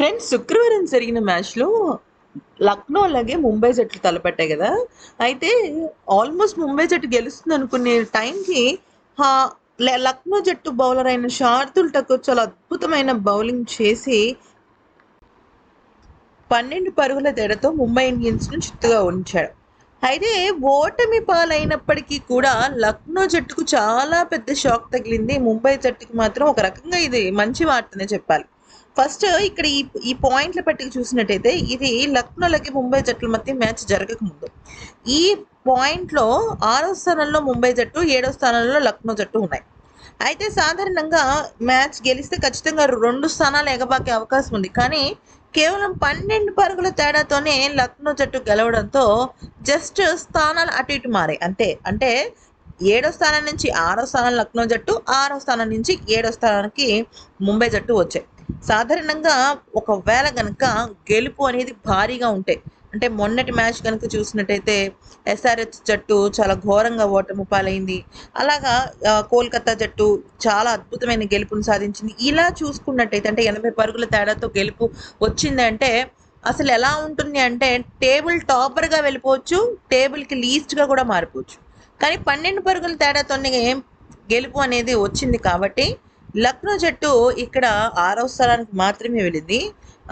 Friends శుక్రవారం జరిగిన మ్యాచ్‌లో లక్నో అలాగే ముంబై జట్లు తలపెట్టాయి కదా అయితే ఆల్మోస్ట్ ముంబై జట్టు గెలుస్తుంది అనుకునే టైంకి లక్నో జట్టు బౌలర్ అయిన శార్దుల్ ఠాకూర్ చాలా అద్భుతమైన బౌలింగ్ చేసి 12 పరుగుల తేడాతో ముంబై ఇండియన్స్‌ను చిత్తుగా ఉంచాడు. అయితే ఓటమి పాలైనప్పటికీ కూడా లక్నో జట్టుకు చాలా పెద్ద షాక్ తగిలింది. ముంబై జట్టుకి మాత్రం ఒక రకంగా ఇది మంచి వార్తనే చెప్పాలి. ఫస్ట్ ఇక్కడ ఈ ఈ పాయింట్ల పట్టిక చూసినట్టయితే ఇది లక్నోలకి ముంబై జట్ల మధ్య మ్యాచ్ జరగకముందు. ఈ పాయింట్‌లో ఆరో స్థానంలో ముంబై జట్టు, ఏడో స్థానంలో లక్నో జట్టు ఉన్నాయి. అయితే సాధారణంగా మ్యాచ్ గెలిస్తే ఖచ్చితంగా రెండు స్థానాలు ఎగబాకే అవకాశం ఉంది. కానీ కేవలం 12 పరుగుల తేడాతోనే లక్నో జట్టు గెలవడంతో జస్ట్ స్థానాలు అటు ఇటు మారాయి అంతే. అంటే ఏడో స్థానం నుంచి ఆరో స్థానం లక్నో జట్టు, ఆరో స్థానం నుంచి ఏడో స్థానానికి ముంబై జట్టు వచ్చాయి. సాధారణంగా ఒకవేళ కనుక గెలుపు అనేది భారీగా ఉంటాయి అంటే మొన్నటి మ్యాచ్ కనుక చూసినట్టయితే ఎస్ఆర్‌హెచ్ జట్టు చాలా ఘోరంగా ఓటమి పాలైంది. అలాగా కోల్‌కతా జట్టు చాలా అద్భుతమైన గెలుపుని సాధించింది. ఇలా చూసుకున్నట్టయితే అంటే 80 పరుగుల తేడాతో గెలుపు వచ్చిందంటే అసలు ఎలా ఉంటుంది అంటే టేబుల్ టాపర్‌గా వెళ్ళిపోవచ్చు. టేబుల్‌కి లీస్ట్‌గా కూడా మారిపోవచ్చు. కానీ 12 పరుగుల తేడాతోనే గెలుపు అనేది వచ్చింది కాబట్టి లక్నో జట్టు ఇక్కడ ఆరో స్థానానికి మాత్రమే వెళ్ళింది.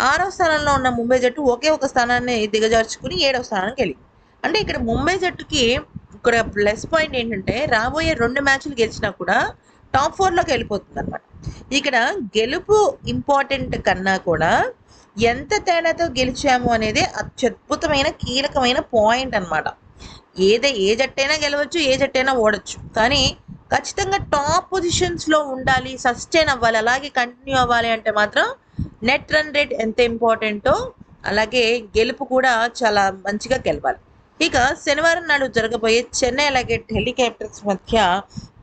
ఆరో స్థానంలో ఉన్న ముంబై జట్టు ఒకే ఒక స్థానాన్ని దిగజార్చుకుని ఏడవ స్థానానికి వెళ్ళింది. అంటే ఇక్కడ ముంబై జట్టుకి ఇక్కడ ప్లస్ పాయింట్ ఏంటంటే రాబోయే రెండు మ్యాచ్‌లు గెలిచినా కూడా టాప్ ఫోర్లోకి వెళ్ళిపోతుంది అనమాట ఇక్కడ గెలుపు ఇంపార్టెంట్ కన్నా కూడా ఎంత తేడాతో గెలిచాము అనేది అత్యద్భుతమైన కీలకమైన పాయింట్ అన్నమాట. ఏదే ఏ జట్టైనా గెలవచ్చు. ఏ జట్టైనా ఓడొచ్చు. కానీ ఖచ్చితంగా టాప్ పొజిషన్స్‌లో ఉండాలి. సస్టైన్ అవ్వాలి. అలాగే కంటిన్యూ అవ్వాలి అంటే మాత్రం నెట్ రన్ రేట్ ఎంత ఇంపార్టెంటో అలాగే గెలుపు కూడా చాలా మంచిగా గెలవాలి. ఇక శనివారం నాడు జరగబోయే చెన్నై అలాగే ఢిల్లీ క్యాపిటల్స్ మధ్య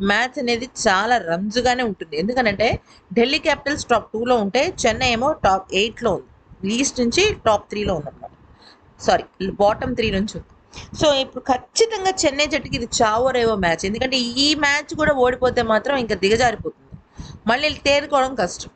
మ్యాచ్ అనేది చాలా రంజుగానే ఉంటుంది. ఎందుకనంటే ఢిల్లీ క్యాపిటల్స్ టాప్ టూలో ఉంటే చెన్నై ఏమో టాప్ ఎయిట్లో ఉంది. లీస్ట్ నుంచి టాప్ త్రీలో ఉందన్నమాట. సారీ బాటమ్ త్రీ నుంచి ఉంది. సో ఇప్పుడు ఖచ్చితంగా చెన్నై జట్టుకి ఇది చావో రేవో మ్యాచ్. ఎందుకంటే ఈ మ్యాచ్ కూడా ఓడిపోతే మాత్రం ఇంకా దిగజారిపోతుంది. మళ్ళీ తేరుకోవడం కష్టం.